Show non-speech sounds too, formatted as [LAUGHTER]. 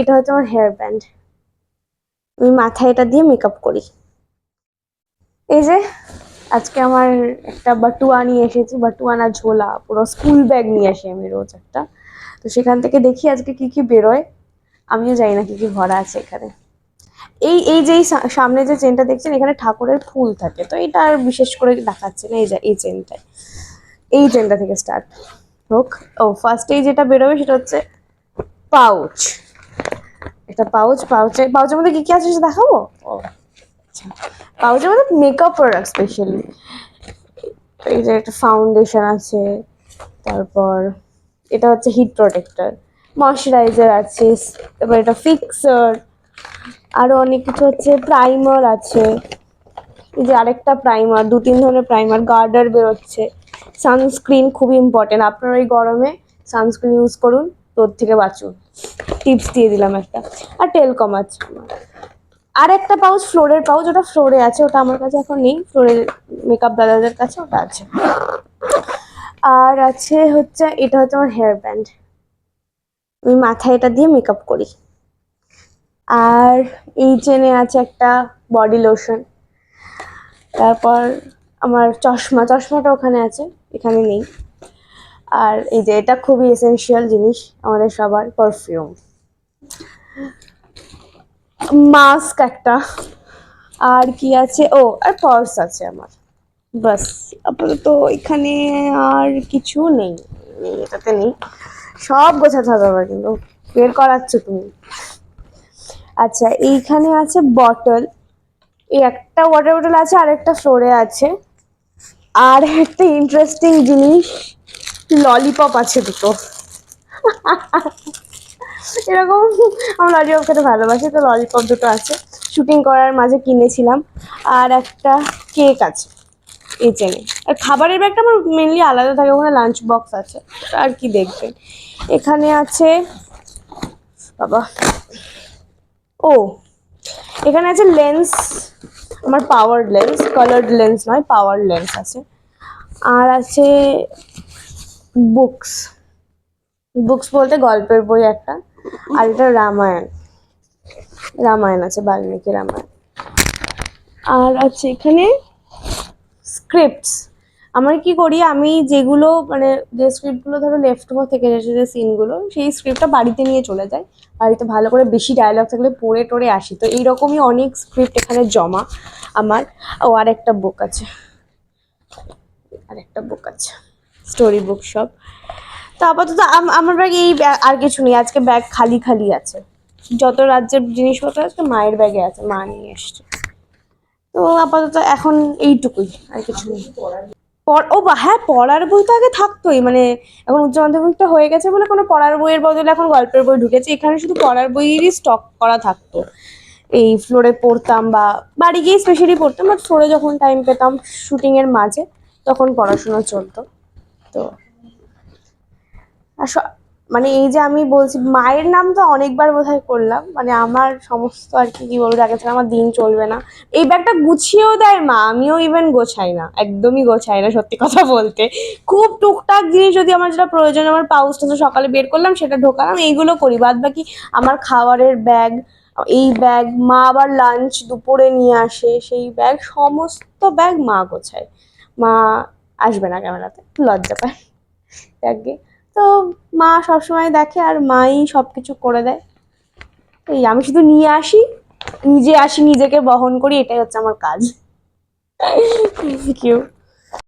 এটা হচ্ছে আমার হেয়ার ব্যান্ড আমি মাথায় এটা দিয়ে মেকআপ করি। এই যে, আজকে আমার একটা বাটুয়া নিয়ে এসেছি বাটুয়ানা ঝোলা, পুরো স্কুল ব্যাগ নিয়ে আসি আমি রোজ একটা। তো সেখান থেকে দেখি আজকে কি কি বেরোয়। আমিও জানি না কি কি ভরা আছে এখানে। এই এই যে সামনে যে চেনটা দেখছেন, এখানে ঠাকুরের ফুল থাকে। তো এটা আর বিশেষ করে দেখাচ্ছে না এই যে, এই চেনটায় এই চেনটা থেকে স্টার্ট হোক। ও ফার্স্টেই যেটা বেরোবে সেটা হচ্ছে পাউচ এটা পাউচ পাউচে পাউচের মধ্যে কি কি আছে সেটা দেখাবো? ও। আচ্ছা পাউচের মধ্যে মেকআপ প্রোডাক্ট স্পেশালি এই যে একটা ফাউন্ডেশন আছে তারপর এটা হচ্ছে হিট প্রোটেক্টর ময়শ্চারাইজার আছে তারপর এটা ফিক্সার আরও অনেক কিছু হচ্ছে প্রাইমার আছে। এই যে আরেকটা প্রাইমার দু তিন ধরনের প্রাইমার গার্ডার বেরোচ্ছে। সানস্ক্রিন খুব ইম্পর্টেন্ট আপনারা এই গরমে সানস্ক্রিন ইউজ করুন তোর থেকে বাঁচুন। টিপস দিয়ে দিলাম একটা। আর টেলকম আছে আর একটা পাউচ ফ্লোরের পাউচ ওটা ফ্লোরে আছে, ওটা আমার কাছে এখন নেই। ফ্লোরের মেকআপ দাদাদের কাছে ওটা আছে। আর আছে হচ্ছে, এটা হচ্ছে আমার হেয়ার ব্যান্ড আমি মাথায় এটা দিয়ে মেকআপ করি। আর এই চেনে আছে একটা বডি লোশন তারপর আমার চশমা, চশমাটা ওখানে আছে, এখানে নেই। আর এই যে, এটা খুবই এসেনশিয়াল জিনিস আমাদের সবার পারফিউম মাস্ক একটা। আর কি আছে? ও, আর পার্স আছে আমার। বাস আপাতত এখানে আর কিছু নেই। এটাতে নেই। সব গোছাতে হবে আবার কিন্তু। বের করাচ্ছ তুমি। আচ্ছা এইখানে আছে বটল এই একটা ওয়াটার বটল আছে, আর একটা ফ্লোরে আছে। আর একটা ইন্টারেস্টিং জিনিস ললিপপ আছে দুটো। [LAUGHS] এরকম আমার ললিপপ খেতে ভালোবাসি, তো ললিপপ দুটো আছে। শুটিং করার মাঝে কিনেছিলাম, আর একটা কেক আছে, এই চেনে আর খাবারের ব্যাগটা আমার মেনলি আলাদা থাকে, ওখানে লাঞ্চ বক্স আছে আর কি দেখবেন এখানে আছে, বাবা, ও, এখানে আছে লেন্স আমার পাওয়ার লেন্স কালার্ড লেন্স নয় পাওয়ার লেন্স আছে। আর আছে বুকস বুকস বলতে গল্পের বই একটা, আর এটা রামায়ণ। রামায়ণ আছে, বাল্মীকি রামায়ণ। আর আছে এখানে স্ক্রিপ্টস আমার কি করি, আমি যেগুলো মানে যে স্ক্রিপ্টগুলো ধরো লেফট ওভার থেকে এসেছে, যে সিনগুলো সেই স্ক্রিপ্টটা বাড়িতে নিয়ে চলে যায় বাড়িতে ভালো করে বেশি ডায়লগ থাকলে পড়ে টড়ে আসি। তো এইরকমই অনেক স্ক্রিপ্ট এখানে জমা আমার। ও আর একটা বুক আছে। আর একটা বুক আছে। স্টোরি বুক সব তো আপাতত আম- আমার ব্যাগে এই আর কিছু নেই, আজকে ব্যাগ খালি খালি আছে। যত রাজ্যের জিনিসপত্র আছে, মায়ের ব্যাগে আছে, মা নিয়ে এসছে। তো আপাতত এখন এইটুকুই, আর কিছু নেই। ও বা হ্যাঁ পড়ার বই তো আগে থাকতোই মানে এখন উচ্চ মাধ্যমিকটা হয়ে গেছে বলে কোনো পড়ার বইয়ের বদলে এখন গল্পের বই ঢুকেছে। এখানে শুধু পড়ার বইয়েরই স্টক করা থাকতো। এই ফ্লোরে পড়তাম বা বাড়ি গিয়ে স্পেশালি পড়তাম বাট ফ্লোরে যখন টাইম পেতাম শুটিংয়ের মাঝে, তখন পড়াশোনা চলতো। তো আর মানে এই যে আমি বলছি, মায়ের নাম তো অনেকবার বোধহয় করলাম মানে আমার সমস্ত আর কি কি বলব যাচ্ছে আমার দিন চলবে না। এই ব্যাগটা গুছিয়েও দেয় মা, আমিও ইভেন গোছাই না, একদমই গোছাই না, সত্যি কথা বলতে। খুব টুকটাক জিনিস যদি আমার যেটা প্রয়োজন, আমার পাউচটা তো সকালে বের করলাম, সেটা ঢোকালাম, এইগুলো করি, বাদ বাকি আমার খাবারের ব্যাগ, এই ব্যাগ, মা আবার লাঞ্চ দুপুরে নিয়ে আসে, সেই ব্যাগ, সমস্ত ব্যাগ মা গোছায়। মা আসবে না ক্যামেরাতে, লজ্জা পায়। ব্যাগে তো মা সবসময় দেখে আর মাই সব কিছু করে দেয়। এই আমি শুধু নিয়ে আসি, নিজে আসি, নিজেকে বহন করি, এটাই হচ্ছে আমার কাজ। Thank you